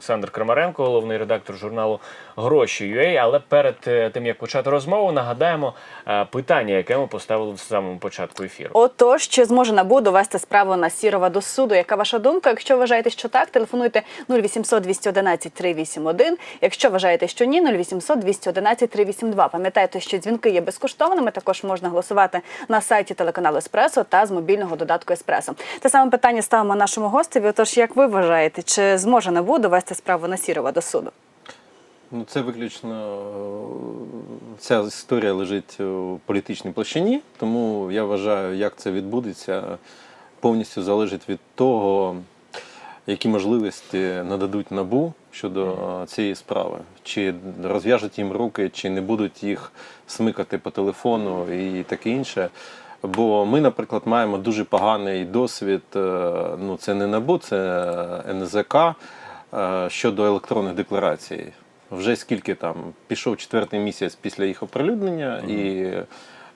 Олександр Крамаренко, головний редактор журналу Гроші.ua. Але перед е, тим як почати розмову, нагадаємо е, питання, яке ми поставили в самому початку ефіру. Отож, чи зможе НАБУ довести справу на Сірова до суду? Яка ваша думка? Якщо вважаєте, що так, телефонуйте 0800 211 381. Якщо вважаєте, що ні, 0800 211 382. Пам'ятайте, що дзвінки є безкоштовними. Також можна голосувати на сайті телеканалу Еспресо та з мобільного додатку Еспресо. Те саме питання ставимо нашому гостеві. Отож, як ви вважаєте, чи зможе НАБУ довести справу на Сірова до суду? Ну, це виключно е, ця історія лежить у політичній площині, тому я вважаю, як це відбудеться, повністю залежить від того, які можливості нададуть набу щодо е, цієї справи. Чи розв'яжуть їм руки, чи не будуть їх смикати по телефону і таке інше. Бо ми, наприклад, маємо дуже поганий досвід. е, Ну, це не набу, це НЗК щодо електронних декларацій. Вже скільки там пішов четвертий місяць після їх оприлюднення, і,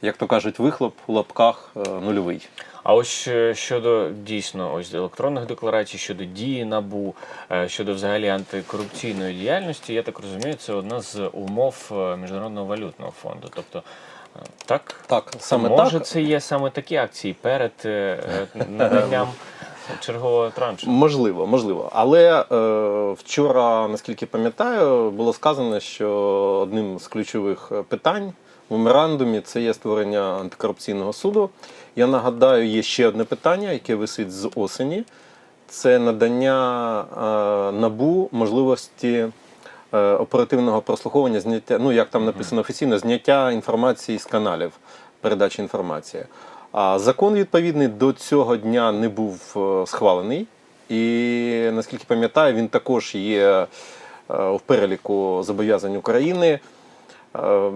як то кажуть, вихлоп у лапках е, нульовий. А ось е, щодо дійсно ось електронних декларацій, щодо дії набу, е, щодо взагалі антикорупційної діяльності, я так розумію, це одна з умов е, міжнародного валютного фонду. Тобто, е, так Так, саме може так. це є саме такі акції перед е, е, наданням чергового траншу. Можливо, можливо. Але е, вчора, наскільки пам'ятаю, було сказано, що одним з ключових е, питань в меморандумі це є створення антикорупційного суду. Я нагадаю, є ще одне питання, яке висить з осені. Це надання е, набу можливості е, оперативного прослуховування, зняття, ну як там написано офіційно, зняття інформації з каналів передачі інформації. Закон відповідний до цього дня не був е, схвалений, і наскільки пам'ятаю, він також є е, в переліку зобов'язань України. Е,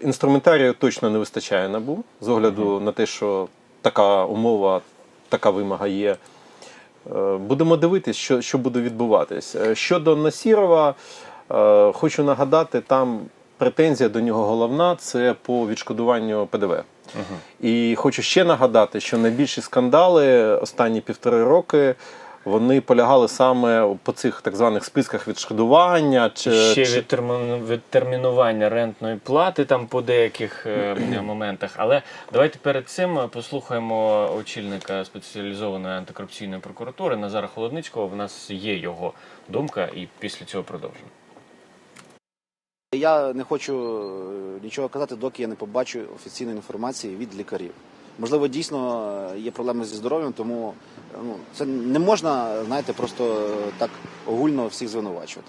Інструментарію точно не вистачає набу з огляду на те, що така умова, така вимога є. Будемо дивитись, що, що буде відбуватись. Е, Щодо Насірова, хочу нагадати, там претензія до нього головна це по відшкодуванню ПДВ. І хочу ще нагадати, що найбільші скандали останні півтори роки. Вони полягали саме по цих так званих списках відшкодування чи, Ще чи- відтермінування рентної плати там по деяких е, моментах. Але давайте перед цим послухаємо очільника спеціалізованої антикорупційної прокуратури Назара Холодницького. В нас є його думка, і після цього продовжимо. Я не хочу е, нічого казати, доки я не побачу офіційної інформації від лікарів. Можливо, дійсно е, є проблеми зі здоров'ям, тому е, ну, це не можна, знаєте, просто так огульно всіх звинувачувати.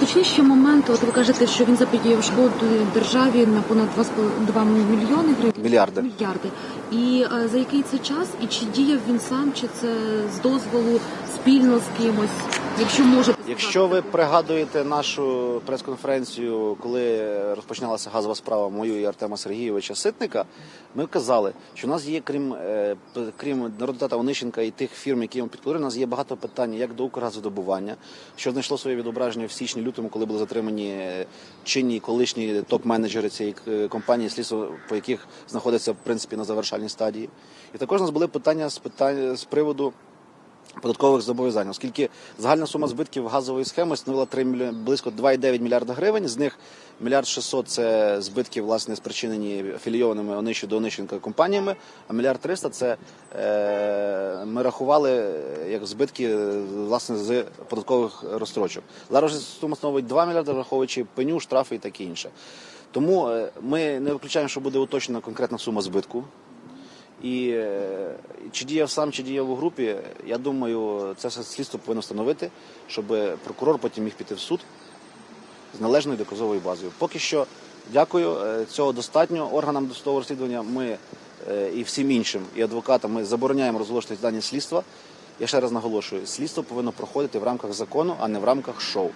Точніше момент, от ви кажете, що він заподіяв шкоду державі на понад 2,2 мільйони гривень. Мільярди. Мільярди. І за який це час? І чи діяв він сам, чи це з дозволу спільно з кимось? Якщо можете Якщо ви пригадуєте нашу прес-конференцію, коли розпочиналася газова справа мою і Артема Сергійовича Ситника, ми казали, що у нас є, крім е, крім народного депутата Онищенка і тих фірм, які йому підкорили, у нас є багато питань як до Укргазвидобування, що знайшло своє відображення в січні-лютому, коли були затримані е, чинні колишні топ-менеджери цієї е, компанії, слідство по яких знаходиться в принципі на завершальній стадії. І також у нас були питання з питань з приводу податкових зобов'язань, оскільки загальна сума збитків газової схеми становила 3 мільйони, близько 2,9 мільярда гривень. З них мільярд 600 – це збитки, власне, спричинені афілійованими Онищу до Онищенка компаніями, а мільярд 300 – це е, ми рахували е, як збитки е, власне з податкових розстрочок. Зараз сума становить 2 мільярди, враховуючи пеню, штрафи і таке інше. Тому е, ми не виключаємо, що буде уточнена конкретна сума збитку. І е, чи діяв сам, чи діяв у групі, я думаю, це все слідство повинно встановити, щоб прокурор потім міг піти в суд з належною доказовою базою. Поки що, дякую, е, цього достатньо. Органам досудового розслідування ми е, і всім іншим, і адвокатам ми забороняємо розголошувати дані слідства. Я ще раз наголошую, слідство повинно проходити в рамках закону, а не в рамках шоу.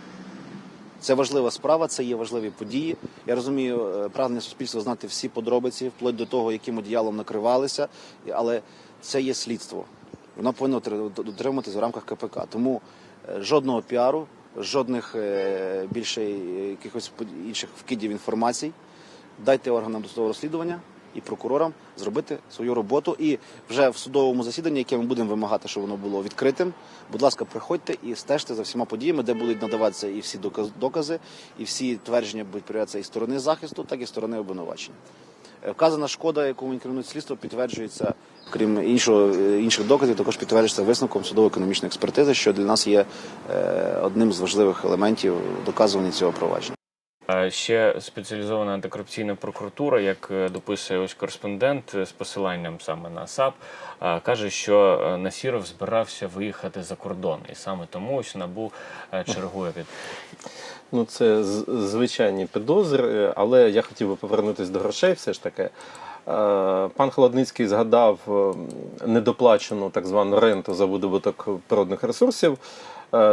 Це важлива справа, це є важливі події. Я розумію е, прагнення суспільства знати всі подробиці, вплоть до того, яким одіялом накривалися, але це є слідство. Воно повинно дотри- дотримуватись в рамках КПК. Тому е, жодного піару, жодних е, більше якихось інших вкидів інформацій. Дайте органам досудового розслідування і прокурорам зробити свою роботу. І вже в судовому засіданні, яке ми будемо вимагати, щоб воно було відкритим. Будь ласка, приходьте і стежте за всіма подіями, де будуть надаватися і всі доказ- докази, і всі твердження будуть перевірятися і сторони захисту, так і сторони обвинувачення. Е, Вказана шкода, яку інкримінують слідство, підтверджується, крім іншого е, інших доказів, також підтверджується висновком судово-економічної експертизи, що для нас є е, одним з важливих елементів доказування цього провадження. Ще спеціалізована антикорупційна прокуратура, як е, дописує ось кореспондент е, з посиланням саме на САП, каже, що е, Насіров збирався виїхати за кордон, і саме тому ось набу чергує від Ну, це звичайні підозри, але я хотів би повернутися до грошей все ж таки. Пан Холодницький згадав недоплачену так звану ренту за видобуток природних ресурсів.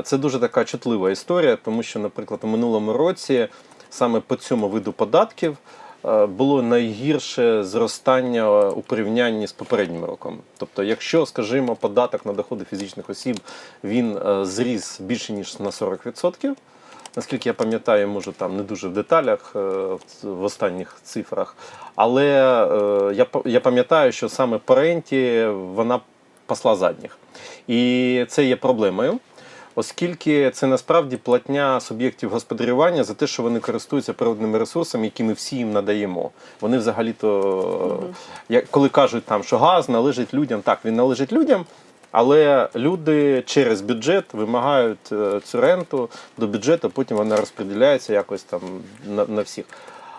Це дуже така чутлива історія, тому що, наприклад, у минулому році саме по цьому виду податків е, було найгірше зростання у порівнянні з попереднім роком. Тобто, якщо, скажімо, податок на доходи фізичних осіб він е, зріс більше ніж на 40%, Наскільки я пам'ятаю, можу там не дуже в деталях е, в- останніх цифрах, але я я пам'ятаю, що саме по ренті вона пасла задніх. І це є проблемою, оскільки це насправді платня суб'єктів господарювання за те, що вони користуються природними ресурсами, які ми всі їм надаємо. Вони взагалі-то, е, як- коли кажуть, там, що газ належить людям, так, він належить людям. Але люди через бюджет вимагають е, цю ренту до бюджету, потім вона розподіляється якось там на, на всіх.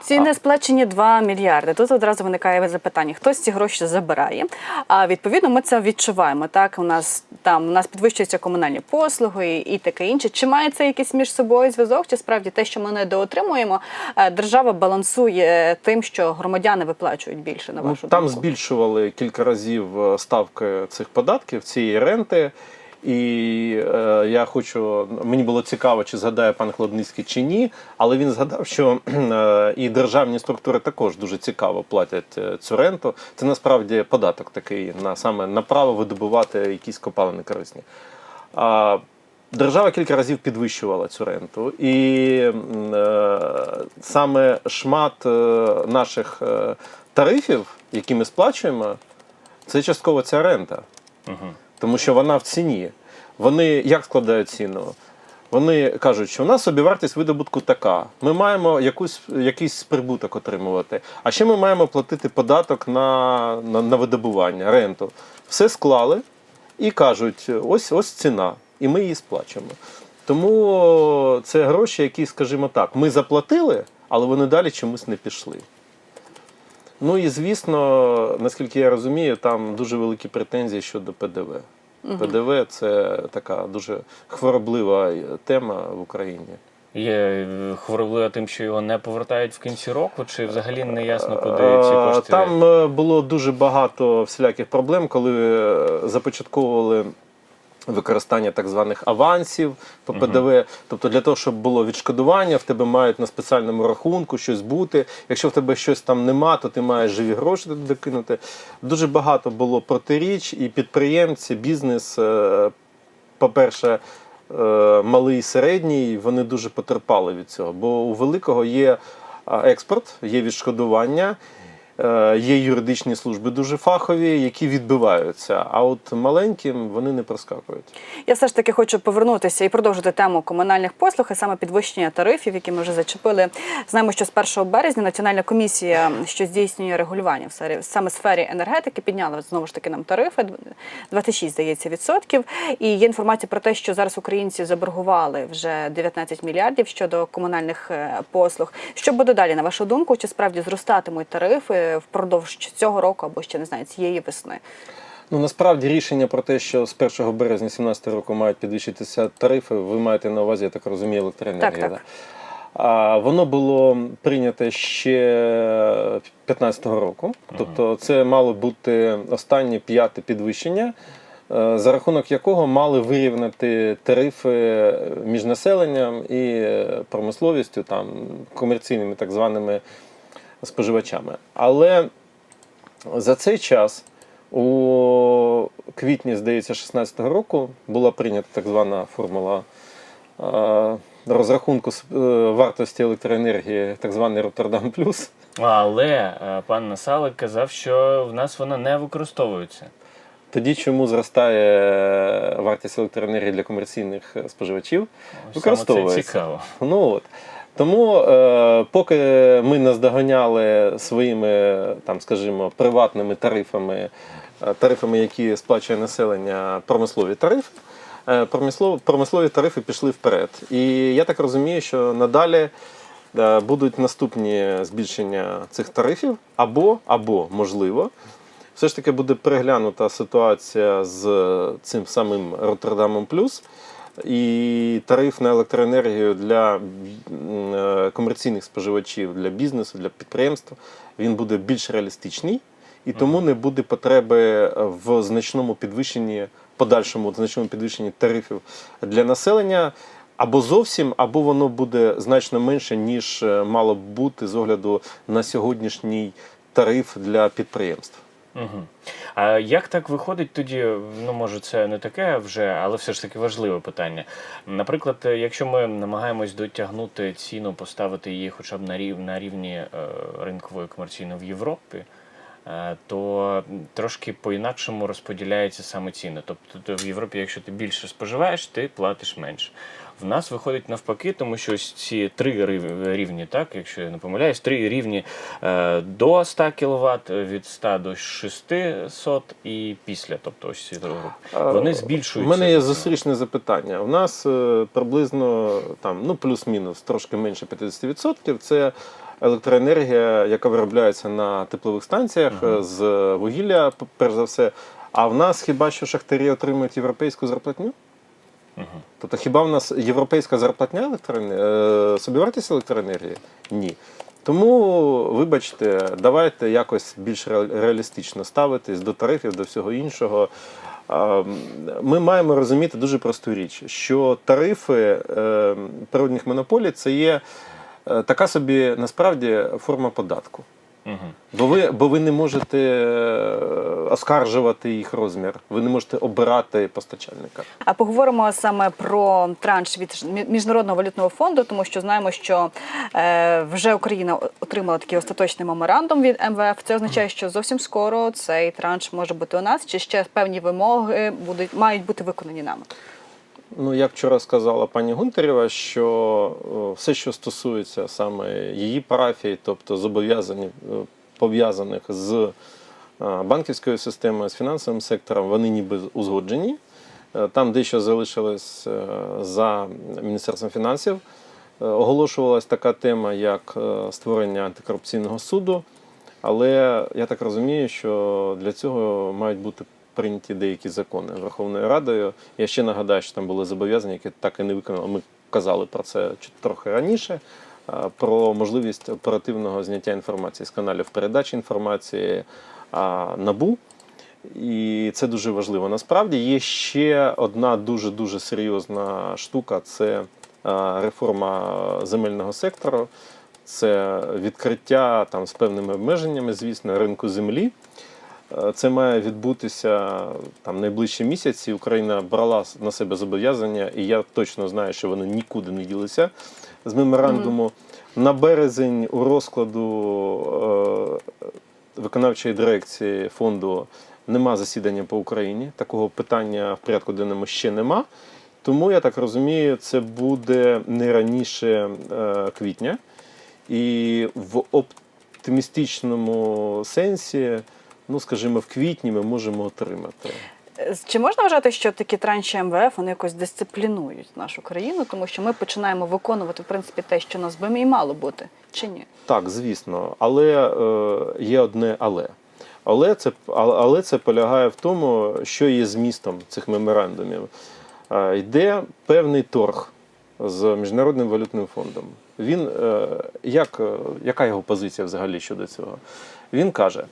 Ці несплачені 2 мільярди. Тут одразу виникає запитання: хтось ці гроші забирає. А відповідно, ми це відчуваємо. Так, у нас там у нас підвищуються комунальні послуги і, таке інше. Чи має це якийсь між собою зв'язок? Чи справді те, що ми недоотримуємо, е, держава балансує тим, що громадяни виплачують більше на Ну, вашу там думку? збільшували кілька разів е, ставки цих податків, цієї ренти. І е, я хочу, мені було цікаво, чи згадає пан Хладницький чи ні, але він згадав, що е, і державні структури також дуже цікаво платять е, цю ренту. Це насправді податок такий на саме на право видобувати якісь копалини корисні. А, Держава кілька разів підвищувала цю ренту, і е, саме шмат е, наших е, тарифів, які ми сплачуємо, це частково ця рента, тому що вона в ціні. Вони як складають ціну? Вони кажуть, що у нас собівартість видобутку така. Ми маємо якусь, якийсь прибуток отримувати. А ще ми маємо платити податок на, на, на видобування, ренту. Все склали і кажуть: ось ось ціна, і ми її сплачуємо. Тому це гроші, які, скажімо так, ми заплатили, але вони далі чомусь не пішли. Ну і звісно, наскільки я розумію, там дуже великі претензії щодо ПДВ. ПДВ це така дуже хвороблива тема в Україні. є е, хвороблива тим, що його не повертають в кінці року, чи взагалі не ясно, куди Е, ці кошти. Там е, було дуже багато всіляких проблем, коли е, започатковували використання так званих авансів по ПДВ. Тобто для того, щоб було відшкодування, в тебе мають на спеціальному рахунку щось бути. Якщо в тебе щось там нема, то ти маєш живі гроші туди кинути. Дуже багато було протиріч, і підприємці, бізнес, е, по-перше, е, малий і середній, вони дуже потерпали від цього. Бо у великого є експорт, є відшкодування, е, є юридичні служби дуже фахові, які відбиваються. А от маленьким вони не проскакують. Я все ж таки хочу повернутися і продовжити тему комунальних послуг, а саме підвищення тарифів, які ми вже зачепили. Знаємо, що з 1 березня Національна комісія, що здійснює регулювання в сфері саме сфері енергетики, підняла знову ж таки нам тарифи 26, здається, відсотків. І є інформація про те, що зараз українці заборгували вже 19 мільярдів щодо комунальних е, послуг. Що буде далі, на вашу думку? Чи справді зростатимуть тарифи впродовж цього року або ще не знаю цієї весни? Ну насправді рішення про те, що з 1 березня 2017 року мають підвищитися тарифи, ви маєте на увазі, я так розумію, електроенергія. Так, так. да? А, воно було прийнято ще 2015 року. Тобто це мало бути останнє п'яте підвищення, е, за рахунок якого мали вирівняти тарифи між населенням і е, промисловістю, там, комерційними так званими споживачами. Але за цей час у квітні, здається, 2016 року була прийнята так звана формула е, розрахунку е, вартості електроенергії, так званий Роттердам Плюс. Але е, пан Насалик казав, що в нас вона не використовується. Тоді чому зростає вартість електроенергії для комерційних споживачів? Саме Використовується. Це цікаво. Ну от. Тому, е, поки ми наздоганяли своїми, там, скажімо, приватними тарифами, е, тарифами, які сплачує населення, промислові тарифи, е, промислов, промислові тарифи пішли вперед. І я так розумію, що надалі е, будуть наступні збільшення цих тарифів, або, або можливо, все ж таки буде переглянута ситуація з цим самим Роттердамом Плюс. І тариф на електроенергію для е, комерційних споживачів, для бізнесу, для підприємств він буде більш реалістичний, і тому не буде потреби в значному підвищенні, подальшому значному підвищенні тарифів для населення. Або зовсім, або воно буде значно менше, ніж е, мало б бути з огляду на сьогоднішній тариф для підприємств. Угу. А як так виходить тоді? Ну може, це не таке вже, але все ж таки важливе питання. Наприклад, е, якщо ми намагаємось дотягнути ціну, поставити її хоча б на рів на рівні е, ринкової комерційної в Європі. е, То трошки по-інакшому розподіляються саме ціни. Тобто то в Європі, якщо ти більше споживаєш, ти платиш менше. В нас виходить навпаки, тому що ось ці три рівні, так, якщо я не помиляюсь, три рівні е, до 100 кВт, від 100 до 600 і після, тобто ось ці групи. Вони У мене є зустрічне запитання. У нас е, приблизно там, ну, плюс-мінус, трошки менше 50%. Це електроенергія, яка виробляється на теплових станціях е, з вугілля, перш за все. А в нас хіба що шахтарі отримують європейську зарплатню? Мгм. Тобто хіба в нас європейська зарплатня електроенергії, собівартість електроенергії? Ні. Тому, вибачте, давайте якось більш реалістично ставитись до тарифів, до всього іншого. Ми маємо розуміти дуже просту річ, що тарифи е, природних монополій це є е, така собі насправді форма податку. Мгм. Бо ви, бо ви не можете е, оскаржувати їх розмір, ви не можете обирати постачальника. А поговоримо саме про транш від Мі- міжнародного валютного фонду, тому що знаємо, що е, вже Україна отримала такий остаточний меморандум від МВФ. Це означає, що зовсім скоро цей транш може бути у нас, чи ще певні вимоги будуть мають бути виконані нами. Ну, як вчора сказала пані Гунтарєва, що все, що стосується саме її парафії, тобто зобов'язані е, пов'язаних з е, банківською системою, з фінансовим сектором, вони ніби узгоджені. Е, Там дещо залишилось е, за Міністерством фінансів. Е, Оголошувалась така тема, як е, створення антикорупційного суду. Але я так розумію, що для цього мають бути прийняті деякі закони Верховною Радою. Я ще нагадаю, що там були зобов'язання, які так і не виконали. Ми казали про це трохи раніше. Про можливість оперативного зняття інформації з каналів передачі інформації набу. І це дуже важливо. Насправді є ще одна дуже дуже серйозна штука: це реформа земельного сектору, це відкриття там з певними обмеженнями, звісно, ринку землі. Е, Це має відбутися там найближчі місяці. Україна брала на себе зобов'язання, і я точно знаю, що вони нікуди не ділися з меморандуму. На березень у розкладу е, виконавчої дирекції фонду нема засідання по Україні. Такого питання в порядку денному ще нема. Тому я так розумію, це буде не раніше е, квітня. І в оптимістичному сенсі, ну скажімо, в квітні ми можемо отримати. Е, Чи можна вважати, що такі транші МВФ вони якось дисциплінують нашу країну, тому що ми починаємо виконувати в принципі те, що нас би і мало бути, чи ні? Так, звісно, але е, є одне але. Але це, але це полягає в тому, що є змістом цих меморандумів. Е, йде певний торг з Міжнародним валютним фондом. Він, е, як, е, яка його позиція взагалі щодо цього? Він каже: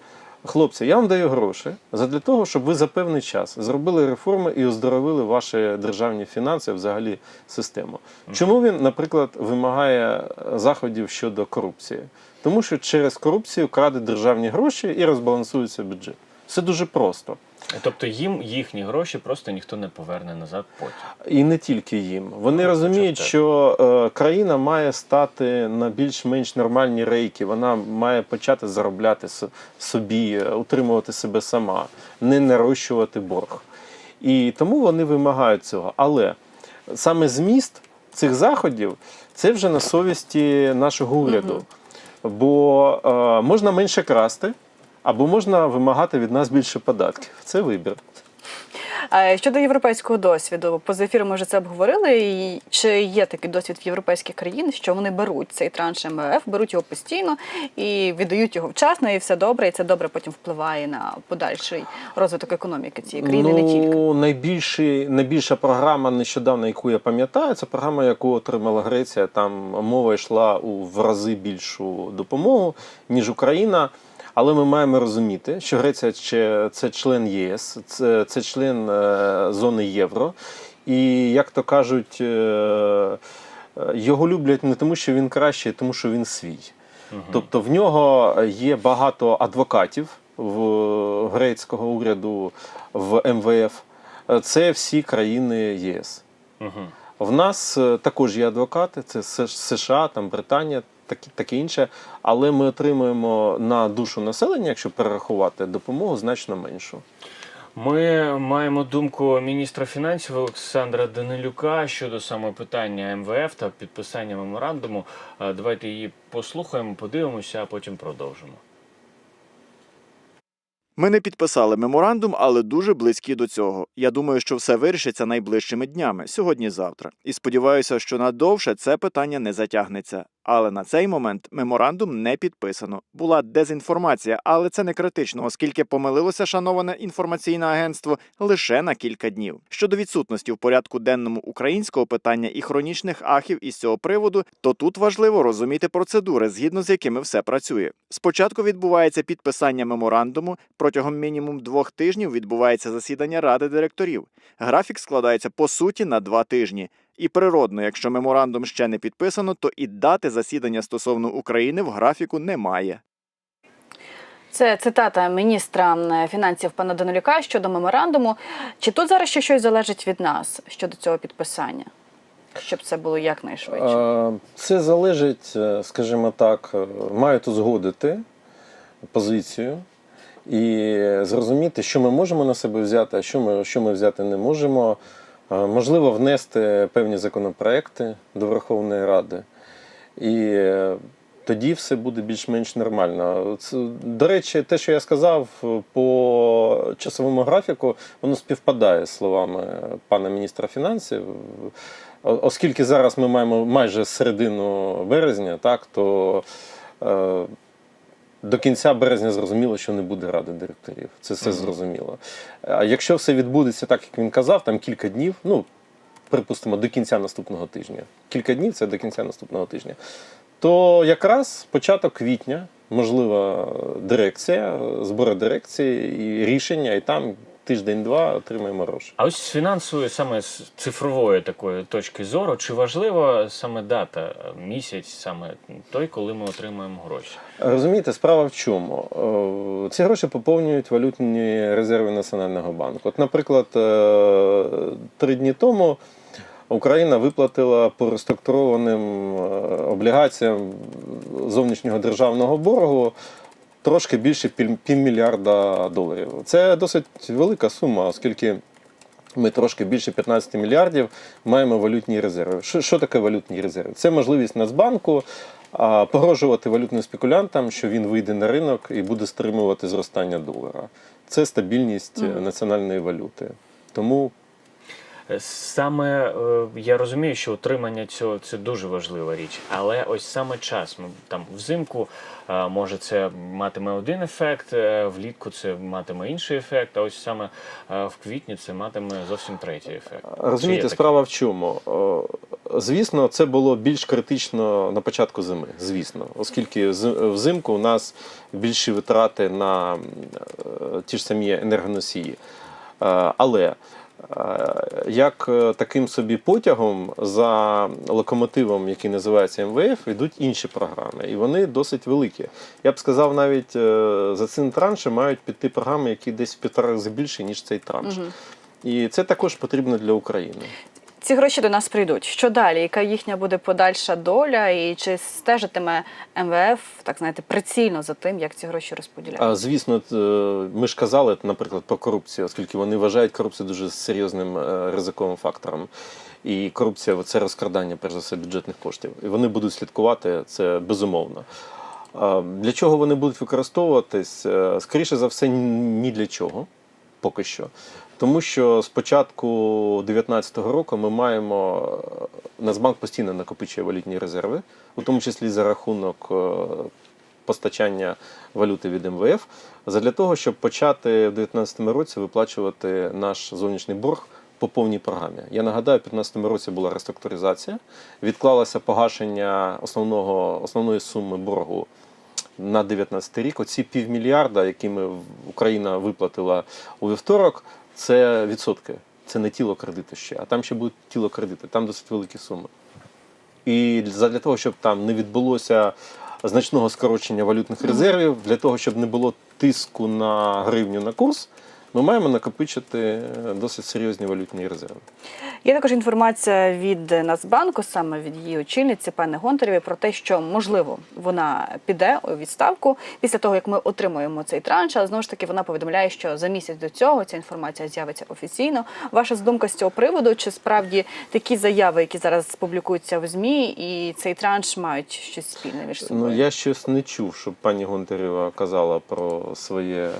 хлопці, я вам даю гроші для того, щоб ви за певний час зробили реформи і оздоровили ваші державні фінанси, взагалі систему. Чому він, наприклад, вимагає заходів щодо корупції? Тому що через корупцію краде державні гроші і розбалансується бюджет. Все дуже просто. Тобто їм їхні гроші просто ніхто не поверне назад потім. І не тільки їм. Вони Ну, розуміють, що е, країна має стати на більш-менш нормальні рейки. Вона має почати заробляти собі, е, утримувати себе сама, не нарощувати борг. І тому вони вимагають цього. Але саме зміст цих заходів це вже на совісті нашого уряду. Бо е, можна менше красти, або можна вимагати від нас більше податків. Це вибір. А щодо європейського досвіду, поза ефіром ми вже це обговорили. І чи є такий досвід в європейських країн, що вони беруть цей транш МВФ, беруть його постійно і віддають його вчасно, і все добре, і це добре потім впливає на подальший розвиток економіки цієї країни, не тільки. Ну, найбільший, найбільша програма нещодавно, яку я пам'ятаю, це програма, яку отримала Греція. Там мова йшла у в рази більшу допомогу, ніж Україна. Але ми маємо розуміти, що Греція це член ЄС, це, це член е, зони євро. І як то кажуть, е, його люблять не тому, що він кращий, а тому, що він свій. Тобто в нього є багато адвокатів в грецького уряду в МВФ. Це всі країни ЄС. Угу. В нас е, також є адвокати, це США, там Британія, таке, таке інше. Але ми отримуємо на душу населення, якщо перерахувати, допомогу значно меншу. Ми маємо думку міністра фінансів Олександра Данилюка щодо саме питання МВФ та підписання меморандуму. Е, Давайте її послухаємо, подивимося, а потім продовжимо. Ми не підписали меморандум, але дуже близькі до цього. Я думаю, що все вирішиться найближчими днями, сьогодні-завтра. І сподіваюся, що надовше це питання не затягнеться. Але на цей момент меморандум не підписано. Була дезінформація, але це не критично, оскільки помилилося шановане інформаційне агентство лише на кілька днів. Щодо відсутності в порядку денному українського питання і хронічних ахів із цього приводу, то тут важливо розуміти процедури, згідно з якими все працює. Спочатку відбувається підписання меморандуму. Протягом мінімум двох тижнів відбувається засідання ради директорів. Графік складається по суті на два тижні. І природно, якщо меморандум ще не підписано, то і дати засідання стосовно України в графіку немає. Це цитата міністра фінансів пана Данилюка щодо меморандуму. Чи тут зараз ще щось залежить від нас щодо цього підписання? Щоб це було якнайшвидше. Це залежить, е, скажімо так, е, мають узгодити позицію і зрозуміти, що ми можемо на себе взяти, а що ми, що ми взяти не можемо. Е, Можливо, внести певні законопроекти до Верховної Ради. І е, тоді все буде більш-менш нормально. Це, до речі, те, що я сказав е, по часовому графіку, воно співпадає з словами пана міністра фінансів. Оскільки зараз ми маємо майже середину березня, так, то е, до кінця березня зрозуміло, що не буде ради директорів. Це все зрозуміло. А якщо все відбудеться так, як він казав, там кілька днів, ну, припустимо, до кінця наступного тижня. Кілька днів це до кінця наступного тижня. То якраз початок квітня, можлива дирекція, збори дирекції і рішення, і там тиждень-два отримаємо гроші. А ось з фінансової, саме з цифрової такої точки зору, чи важлива саме дата, місяць, саме той, коли ми отримаємо гроші? Розумієте, справа в чому? Е, Ці гроші поповнюють валютні резерви Національного банку. От, наприклад, е, три дні тому Україна виплатила по реструктурованим е, облігаціям зовнішнього державного боргу трошки більше пів- півмільярда доларів. Це досить велика сума, оскільки. Ми трошки більше 15 мільярдів маємо валютні резерви. Що, що таке валютні резерви? Це можливість Нацбанку а, погрожувати валютним спекулянтам, що він вийде на ринок і буде стримувати зростання долара. Це стабільність е, національної валюти. Тому Саме е, я розумію, що отримання цього це дуже важлива річ, але ось саме час. Там взимку е, може це матиме один ефект, е, влітку це матиме інший ефект, а ось саме в квітні це матиме зовсім третій ефект. Розумієте, справа в чому? Звісно, це було більш критично на початку зими, звісно, оскільки взимку у нас більші витрати на ті ж самі енергоносії. Але Як е, таким собі потягом за локомотивом, який називається МВФ, йдуть інші програми, і вони досить великі. Я б сказав, навіть е, за цим траншем мають піти програми, які десь в півтора рази більше, ніж цей транш. І це також потрібно для України. Ці гроші до нас прийдуть. Що далі? Яка їхня буде подальша доля? І чи стежитиме МВФ, так знаєте, прицільно за тим, як ці гроші розподіляють? А, звісно, е, ми ж казали, наприклад, про корупцію, оскільки вони вважають корупцію дуже серйозним е, ризиковим фактором. І корупція це розкрадання, перш за все, бюджетних коштів. І вони будуть слідкувати це безумовно. Для чого вони будуть використовуватись? Е, Скоріше за все, ні для чого, поки що. Тому що з початку 2019 року ми маємо е, Нацбанк постійно накопичує валютні резерви, у тому числі за рахунок е, постачання валюти від МВФ, задля того, щоб почати в 2019 році виплачувати наш зовнішній борг по повній програмі. Я нагадаю, в 2015 році була реструктуризація, відклалося погашення основного, основної суми боргу на 2019 рік. Оці півмільярда, які ми Україна виплатила у вівторок, це відсотки. Це не тіло кредиту ще, а там ще будуть тіло кредиту, там досить великі суми. І для того, щоб там не відбулося значного скорочення валютних резервів, для того, щоб не було тиску на гривню на курс, ми маємо накопичити досить серйозні валютні резерви. Є також інформація від Нацбанку, саме від її очільниці пани Гонтарєвої, про те, що можливо вона піде у відставку після того, як ми отримуємо цей транш. Але знову ж таки вона повідомляє, що за місяць до цього ця інформація з'явиться офіційно. Ваша думка з цього приводу? Чи справді такі заяви, які зараз публікуються в змі, і цей транш мають щось спільне між собою? Ну я щось не чув, щоб пані Гонтарєва казала про своє е,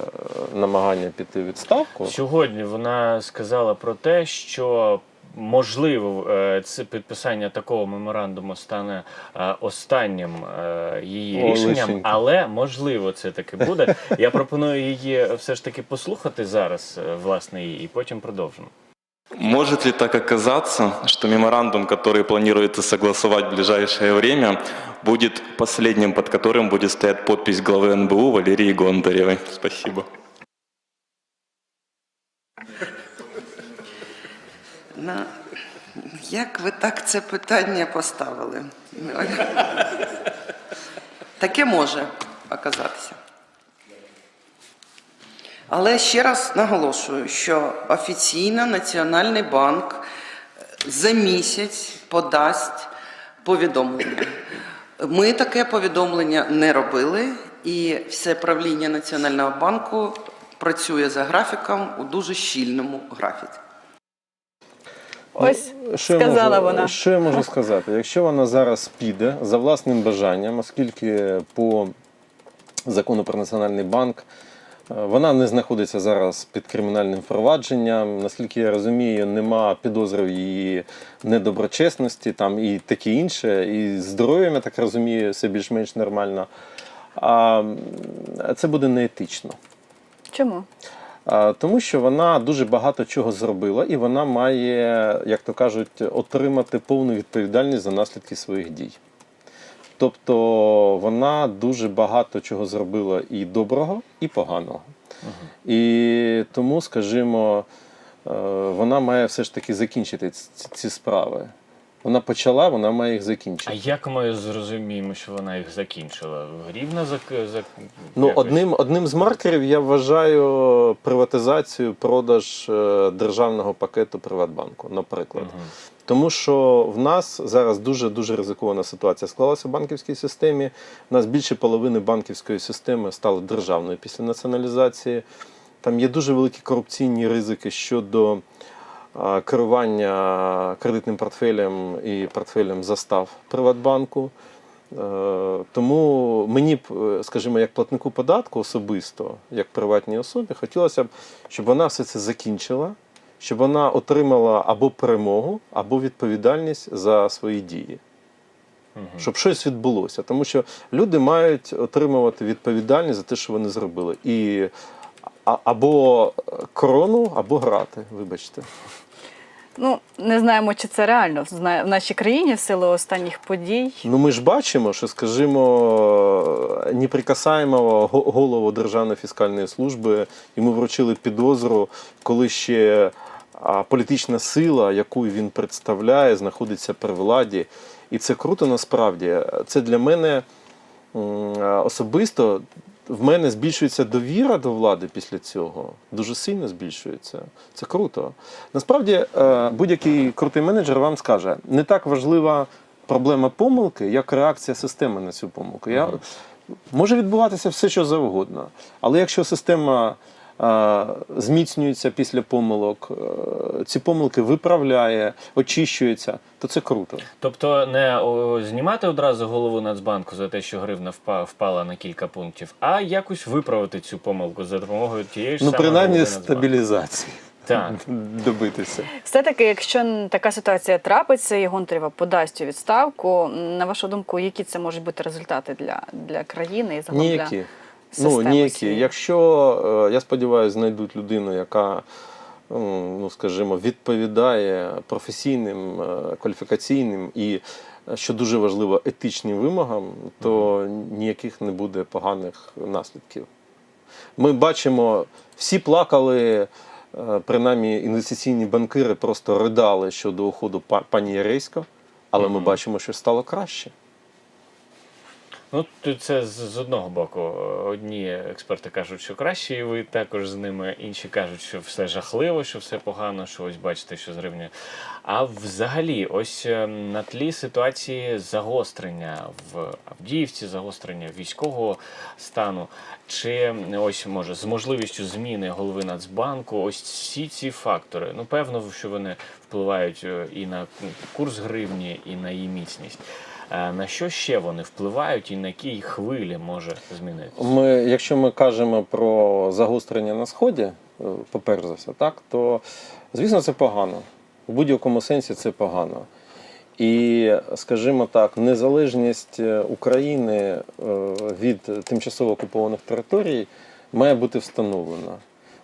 намагання піти в відставку. Сьогодні вона сказала про те, що можливо е, це підписання такого меморандуму стане е, останнім е, її О, рішенням, лишенько. але можливо це таки буде. Я пропоную її все ж таки послухати зараз, е, власне, і потім продовжимо. Может ли так оказаться, что меморандум, который планируется согласовать в ближайшее время, будет последним, под которым будет стоять подпись главы НБУ Валерии Гонтаревой? Спасибо. На... Як ви так це питання поставили? Таке може оказатися. Але ще раз наголошую, що офіційно Національний банк за місяць подасть повідомлення. Ми таке повідомлення не робили, і все правління Національного банку працює за графіком у дуже щільному графіці. Ось Що сказала можу, вона. Що я можу сказати? Якщо вона зараз піде за власним бажанням, оскільки по закону про національний банк е, вона не знаходиться зараз під кримінальним провадженням. Наскільки я розумію, нема підозри в її недоброчесності там і таке інше. І здоров'ям, я так розумію, все більш-менш нормально. А це буде неетично. Чому? Тому що вона дуже багато чого зробила, і вона має, як то кажуть, отримати повну відповідальність за наслідки своїх дій. Тобто вона дуже багато чого зробила і доброго, і поганого. І тому, скажімо, е, вона має все ж таки закінчити ці справи. Вона почала, вона має їх закінчити. А як ми зрозуміємо, що вона їх закінчила? Грівна зак... зак... Ну, одним, одним з маркерів я вважаю приватизацію, продаж е, державного пакету Приватбанку, наприклад. Мгм. Тому що в нас зараз дуже дуже ризикована ситуація склалася в банківській системі. У нас більше половини банківської системи стали державною після націоналізації. Там є дуже великі корупційні ризики щодо керування кредитним портфелем і портфелем застав Приватбанку. Е, Тому мені б, е, скажімо, як платнику податку особисто, як приватній особі, хотілося б, щоб вона все це закінчила, щоб вона отримала або перемогу, або відповідальність за свої дії. Щоб щось відбулося. Тому що люди мають отримувати відповідальність за те, що вони зробили. І або корону, або грати, вибачте. Ну не знаємо, чи це реально в нашій країні в силу останніх подій. Ну ми ж бачимо, що, скажімо, неприкасаємого го- голову Державної фіскальної служби йому вручили підозру, коли ще політична сила, яку він представляє, знаходиться при владі. І це круто насправді. Це для мене особисто. В мене збільшується довіра до влади після цього. Дуже сильно збільшується. Це круто. Насправді, е, будь-який крутий менеджер вам скаже, не так важлива проблема помилки, як реакція системи на цю помилку. Я, може відбуватися все, що завгодно. Але якщо система зміцнюється після помилок, е, ці помилки виправляє, очищується, то це круто. Тобто не знімати одразу голову Нацбанку за те, що гривна впала на кілька пунктів, а якось виправити цю помилку за допомогою тієї ж Ну, принаймні, стабілізації. Так. Добитися. Все-таки, якщо така ситуація трапиться і Гонтарєва подасть у відставку, на вашу думку, які це можуть бути результати для, для країни і загалом Ніякі. для Ну, ніякі. Якщо, е, я сподіваюся, знайдуть людину, яка, ну, скажімо, відповідає професійним, е, кваліфікаційним і, е, що дуже важливо, етичним вимогам, то ніяких не буде поганих наслідків. Ми бачимо, всі плакали, принаймні інвестиційні банкири просто ридали щодо уходу па- пані Яресько, але ми бачимо, що стало краще. Ну, це з, одного боку. Одні експерти кажуть, що краще, і ви також з ними, інші кажуть, що все жахливо, що все погано, що ось бачите, що з гривнею. А взагалі, ось е, на тлі ситуації загострення в Авдіївці, загострення військового стану, чи ось може з можливістю зміни голови Нацбанку, ось всі ці фактори. Ну, певно, що вони впливають е, і на курс гривні, і на її міцність. Е, На що ще вони впливають і на якій хвилі може змінитися? Ми, якщо ми кажемо про загострення на сході, е, поперш за все, так, то звісно це погано. У будь-якому сенсі це погано. І, скажімо так, незалежність е, України е, від тимчасово окупованих територій має бути встановлена.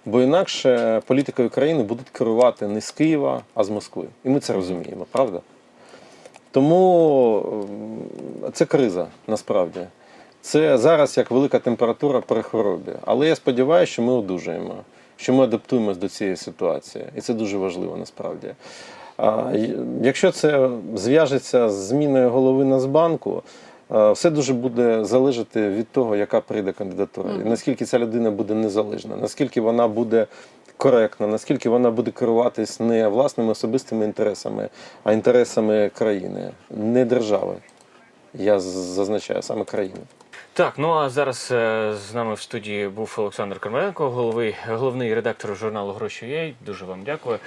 Бо інакше політикою країни будуть керувати не з Києва, а з Москви. І ми це розуміємо, правда? Тому це криза насправді. Це зараз як велика температура при хворобі. Але я сподіваюся, що ми одужаємо, що ми адаптуємося до цієї ситуації. І це дуже важливо насправді. А, Якщо це зв'яжеться з зміною голови Нацбанку, е, все дуже буде залежати від того, яка прийде кандидатура, і наскільки ця людина буде незалежна, наскільки вона буде коректна, наскільки вона буде керуватись не власними особистими інтересами, а інтересами країни, не держави. Я зазначаю саме країни. Так, ну а зараз е, з нами в студії був Олександр Карменко, головний, головний редактор журналу Гроші.ua. Дуже вам дякую.